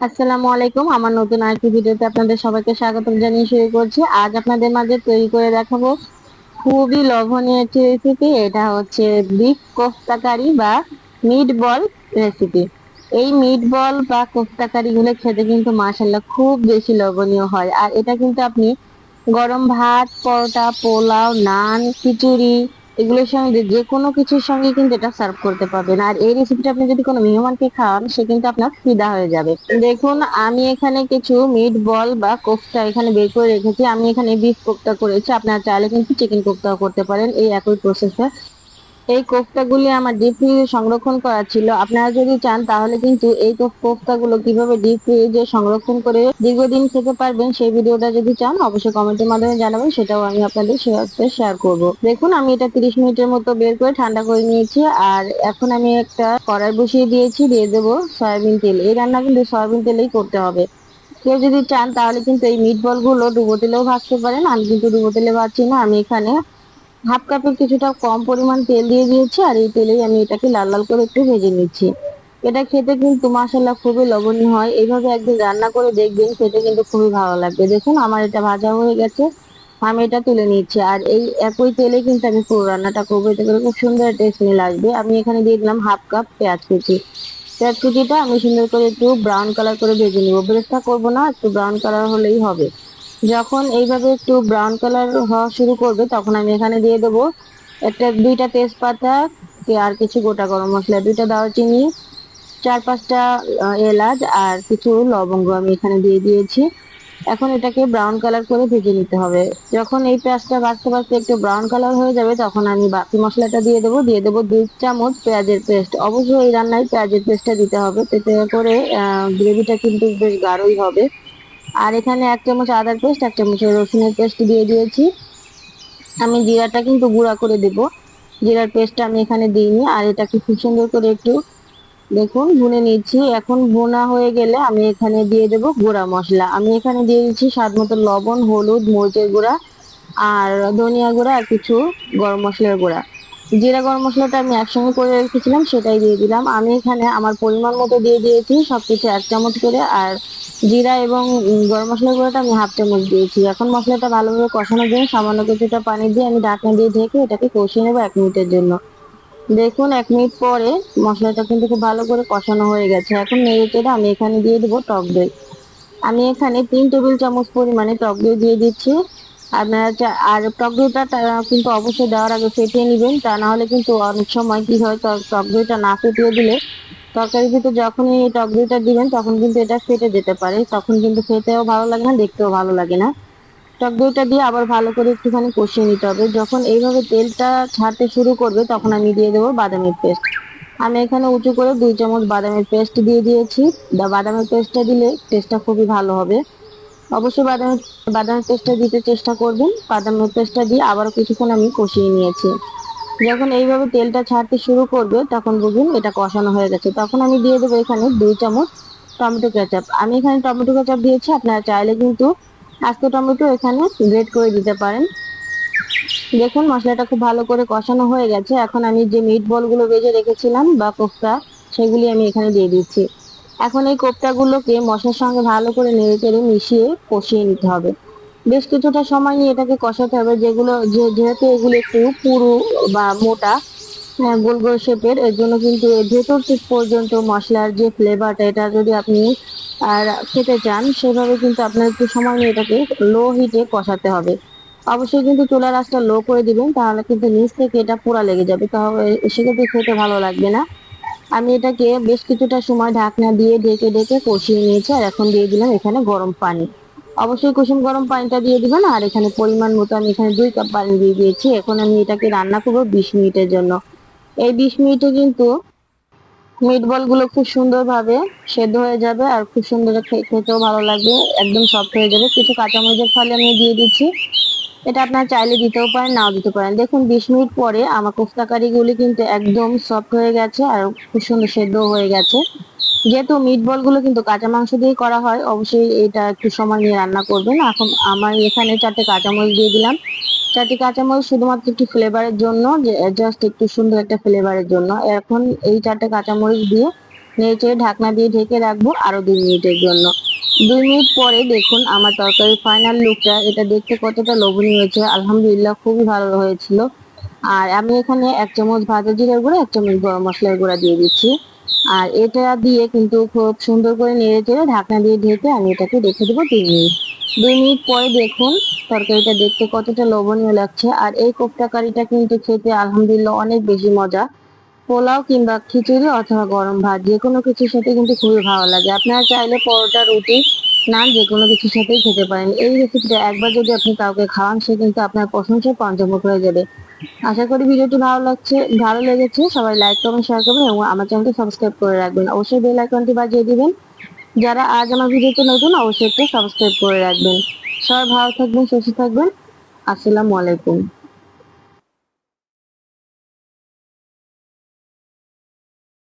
আসসালামু আলাইকুম। আমার নতুন আরেকটি ভিডিওতে আপনাদের সবাইকে স্বাগত জানিয়ে শুরু করছি। আজ আপনাদের মাঝে তৈরি করে দেখাবো খুবই লোভনীয় একটি রেসিপি এটা হচ্ছে বিফ কোফতা কারি বা মিট বল রেসিপি এই মিট বল বা কোফতা কারি গুলো খেতে কিন্তু মাসাল্লাহ খুব বেশি লোভনীয় হয়। আর এটা কিন্তু আপনি গরম ভাত, পরোটা, পোলাও, নান, খিচুড়ি এগুলোর সঙ্গে যে কোনো কিছুর সঙ্গে কিন্তু এটা সার্ভ করতে পারবেন। আর এই রেসিপিটা আপনি যদি কোনো মেহমানকে খাওয়ান সে কিন্তু আপনার ফিদা হয়ে যাবে। দেখুন, আমি এখানে কিছু মিট বল বা কোফটা এখানে বের করে রেখেছি। আমি এখানে বিফ কোফটা করেছি। আপনার চাইলে কিন্তু চিকেন কোফটাও করতে পারেন। এই একই প্রসেসে এই কোফতাগুলি আমার ডিপ ফ্রিজে সংরক্ষণ করা ছিল। আপনারা যদি চান, তাহলে কিন্তু এই কোফতাগুলো কীভাবে ডিপ ফ্রিজে সংরক্ষণ করে দীর্ঘদিন খেতে পারবেন, সেই ভিডিওটা যদি চান, অবশ্যই কমেন্টের মাধ্যমে জানাবেন, সেটাও আমি আপনাদের সাথে শেয়ার করব। দেখুন, আমি এটা তিরিশ মিনিটের মতো বের করে ঠান্ডা করে নিয়েছি, আর এখন আমি একটা কড়াই বসিয়ে দিয়েছি, দিয়ে দেবো সয়াবিন তেল। এই রান্না কিন্তু সয়াবিন তেলেই করতে হবে। কেউ যদি চান, তাহলে কিন্তু এই মিট বলগুলো ডুবো তেলেও ভাজতে পারেন, আমি কিন্তু ডুবো তেলে ভাজছি না, আমি এখানে হাফ কাপের কিছুটা কম পরিমাণ তেল দিয়ে দিয়েছি, আর এই তেলেই আমি এটাকে লাল লাল করে একটু ভেজে নিচ্ছি। এটা খেতে কিন্তু মাসাল্লাহ খুবই লবণীয় হয়। এইভাবে একদিন রান্না করে দেখবেন, খেতে কিন্তু খুবই ভালো লাগবে। দেখুন, আমার এটা ভাজা হয়ে গেছে, আমি এটা তুলে নিচ্ছি। আর এই একই তেলে কিন্তু আমি পুরো রান্নাটা করব, এতে করে খুব সুন্দর টেস্ট নিয়ে লাগবে আমি এখানে দিয়ে দিলাম হাফ কাপ পেঁয়াজ কুচি। পেঁয়াজ কুচিটা আমি সুন্দর করে একটু ব্রাউন কালার করে ভেজে নিবো। ব্রেস্তা করব না, একটু ব্রাউন কালার হলেই হবে। যখন এইভাবে একটু ব্রাউন কালার হওয়া শুরু করবে, তখন আমি এখানে দিয়ে দেবো একটা, দুইটা তেজপাতা, আর কিছু গোটা গরম মশলা, দুইটা দারচিনি, চার পাঁচটা এলাচ, আর কিছু লবঙ্গ আমি এখানে দিয়ে দিয়েছি। এখন এটাকে ব্রাউন কালার করে ভেজে নিতে হবে। যখন এই পেঁয়াজটা ভাজতে ভাজতে একটু ব্রাউন কালার হয়ে যাবে, তখন আমি বাকি মশলাটা দিয়ে দেবো। দিয়ে দেবো দুই চামচ পেঁয়াজের পেস্ট। অবশ্যই এই রান্নায় পেঁয়াজের পেস্টটা দিতে হবে। এতে করে গ্রেভিটা কিন্তু বেশ গাঢ়ই হবে। আর এখানে এক চামচ আদার পেস্ট এক চামচ রসুনের পেস্ট দিয়ে দিয়েছি। আমি জিরাটা কিন্তু গুঁড়া করে দেব। জিরার পেস্টটা আমি এখানে দিইনি, আর এটাকে খুব সুন্দর করে একটু দেখুন, ভুনে নিচ্ছি এখন ভুনা হয়ে গেলে আমি এখানে দিয়ে দেব গুঁড়া মশলা। আমি এখানে দিয়ে দিচ্ছি স্বাদ মতো লবণ, হলুদ, মরিচের গুঁড়া, আর ধনিয়া গুঁড়া আর কিছু গরম মশলার গুঁড়া। জিরা গরম মশলাটা আমি একসঙ্গে করে রেখেছিলাম, সেটাই দিয়ে দিলাম। আমি এখানে আমার পরিমাণ মতো দিয়ে দিয়েছি, সবকিছু এক চামচ করে। আর জিরা এবং গরম মশলার গুঁড়োটা আমি হাফ চামচ দিয়েছি। এখন মশলাটা ভালোভাবে কষানোর জন্য সামান্য কিছুটা পানি দিয়ে আমি ঢাকনা দিয়ে ঢেকে এটাকে কষিয়ে নেব এক মিনিটের জন্য। দেখুন, এক মিনিট পরে মশলাটা কিন্তু খুব ভালো করে কষানো হয়ে গেছে। এখন নেড়ে চেড়ে আমি এখানে দিয়ে দেবো টক দই। আমি এখানে তিন টেবিল চামচ পরিমাণে টক দই দিয়ে দিচ্ছি। আপনারা আর টক কিন্তু অবশ্যই দেওয়ার আগে ফেটিয়ে নেবেন। তা না হলে কিন্তু অনেক সময় কি হয় টক দইটা না ফেটিয়ে দিলে তরকারির ভিতরে যখনই টক দইটা দিবেন, তখন কিন্তু এটা ফেটে যেতে পারে। তখন কিন্তু খেতেও ভালো লাগে না, দেখতেও ভালো লাগে না। টক দইটা দিয়ে আবার ভালো করে একটুখানি কষিয়ে নিতে হবে। যখন এইভাবে তেলটা ছাড়তে শুরু করবে, তখন আমি দিয়ে দেবো বাদামের পেস্ট। আমি এখানে উঁচু করে দুই চামচ বাদামের পেস্ট দিয়ে দিয়েছি। বাদামের পেস্টটা দিলে টেস্টটা খুবই ভালো হবে। অবশ্যই বাদামের বাদামের পেস্টটা দিতে চেষ্টা করবেন। বাদামের পেস্টটা দিয়ে আবারও কিছুক্ষণ আমি কষিয়ে নিয়েছি। যখন এইভাবে তেলটা ছাড়তে শুরু করবে, তখন বুঝুন এটা কষানো হয়ে গেছে। তখন আমি দিয়ে দেবো এখানে দুই চামচ টমেটো কেচাপ। আমি এখানে টমেটো কেচাপ দিয়েছি, আপনারা চাইলে কিন্তু আস্ত টমেটো এখানে গ্রেট করে দিতে পারেন। দেখুন, মশলাটা খুব ভালো করে কষানো হয়ে গেছে। এখন আমি যে মিট বলগুলো ভেজে রেখেছিলাম বা কোফতা, সেগুলি আমি এখানে দিয়ে দিচ্ছি। এখন এই কোফতাগুলোকে মশলার সঙ্গে ভালো করে নেড়ে চেড়ে মিশিয়ে কষিয়ে নিতে হবে। বেশ কিছুটা সময় নিয়ে এটাকে কষাতে হবে, যেগুলো যেহেতু এগুলো একটু পুরু বা মোটা গোল গোল শেপের এর জন্য কিন্তু ভেতর দিক পর্যন্ত মশলার যে ফ্লেভারটা এটা যদি আপনি আর খেতে চান, সেভাবে কিন্তু আপনার একটু সময় নিয়ে এটাকে লো হিটে কষাতে হবে। অবশ্যই কিন্তু চুলার আঁচটা লো করে দিবেন, তাহলে কিন্তু নিচ থেকে এটা পোড়া লেগে যাবে, তাহলে সেক্ষেত্রে খেতে ভালো লাগবে না। আমি এটাকে বেশ কিছুটা সময় ঢাকনা দিয়ে ঢেকে ঢেকে কষিয়ে নিয়েছি, আর এখন দিয়ে দিলাম এখানে গরম পানি। অবশ্যই কুসুম গরম পানিটা দিয়ে দিবেন আর এখানে পরিমাণ মতো আমি এখানে দুই কাপ পানি দিয়ে দিয়েছি। এখন আমি এটাকে রান্না করব বিশ মিনিটের জন্য। এই বিশ মিনিটে কিন্তু মিট বলগুলো খুব সুন্দর ভাবে সেদ্ধ হয়ে যাবে, আর খুব সুন্দর খেতেও ভালো লাগবে, একদম সফট হয়ে যাবে। কিছু কাঁচামরিচের ফলে আমি দিয়ে দিচ্ছি। এটা আপনার চাইলে দিতেও পারেন, নাও দিতে পারেন। দেখুন, বিশ মিনিট পরে আমার কোফতা গুলি কিন্তু একদম সফট হয়ে গেছে আর খুব সুন্দর সেদ্ধ হয়ে গেছে। যেহেতু মিট বলগুলো কিন্তু কাঁচা মাংস দিয়ে করা হয়, অবশ্যই এটা একটু সময় নিয়ে রান্না করবেন। এখন আমার এখানে চারটে কাঁচামরিচ দিয়ে দিলাম। চারটি কাঁচামরিচ শুধুমাত্র একটু ফ্লেভারের জন্য জাস্ট একটু সুন্দর একটা ফ্লেভারের জন্য। এখন এই চারটে কাঁচামরিচ দিয়ে নেড়ে ঢাকনা দিয়ে ঢেকে রাখব আরও দুই মিনিটের জন্য। দুই মিনিট পরে দেখুন আমার তরকারির ফাইনাল লুকটা এটা দেখতে কতটা লোভনীয় হয়েছে। আলহামদুলিল্লাহ খুবই ভালো হয়েছিল। আর আমি এখানে এক চামচ ভাজা জিরার গুঁড়া, এক চামচ গরম মশলার গুঁড়া দিয়ে দিচ্ছি। আর এটা দিয়ে কিন্তু খুব সুন্দর করে নেড়ে চেড়ে ঢাকনা দিয়ে ঢেকে আমি এটাকে রেখে দেবো দুই মিনিট। দুই মিনিট পরে দেখুন তরকারিটা দেখতে কতটা লোভনীয় লাগছে। আর এই কোপ্তা কারিটা কিন্তু খেতে আলহামদুলিল্লাহ অনেক বেশি মজা। পোলাও কিংবা খিচুড়ি অথবা গরম ভাত, যে কোনো কিছুর সাথে কিন্তু খুবই ভালো লাগে। আপনারা চাইলে পরোটা, রুটি নান যে কোনো কিছুর সাথেই খেতে পারেন। এই রেসিপিটা একবার যদি আপনি কাউকে খাওয়ান, সে কিন্তু আপনার প্রশংসায় পঞ্চমুখ হয়ে যাবে। আশা করি ভিডিওটি ভালো লাগছে, ভালো লেগেছে। সবাই লাইক কমেন্ট শেয়ার করবেন এবং আমার চ্যানেলটি সাবস্ক্রাইব করে রাখবেন। অবশ্যই বেল আইকনটি বাজিয়ে দিবেন। যারা আজ আমার ভিডিওতে নতুন, অবশ্যই একটু সাবস্ক্রাইব করে রাখবেন। সবাই ভালো থাকবেন, সুস্থ থাকবেন। আসসালামু আলাইকুম।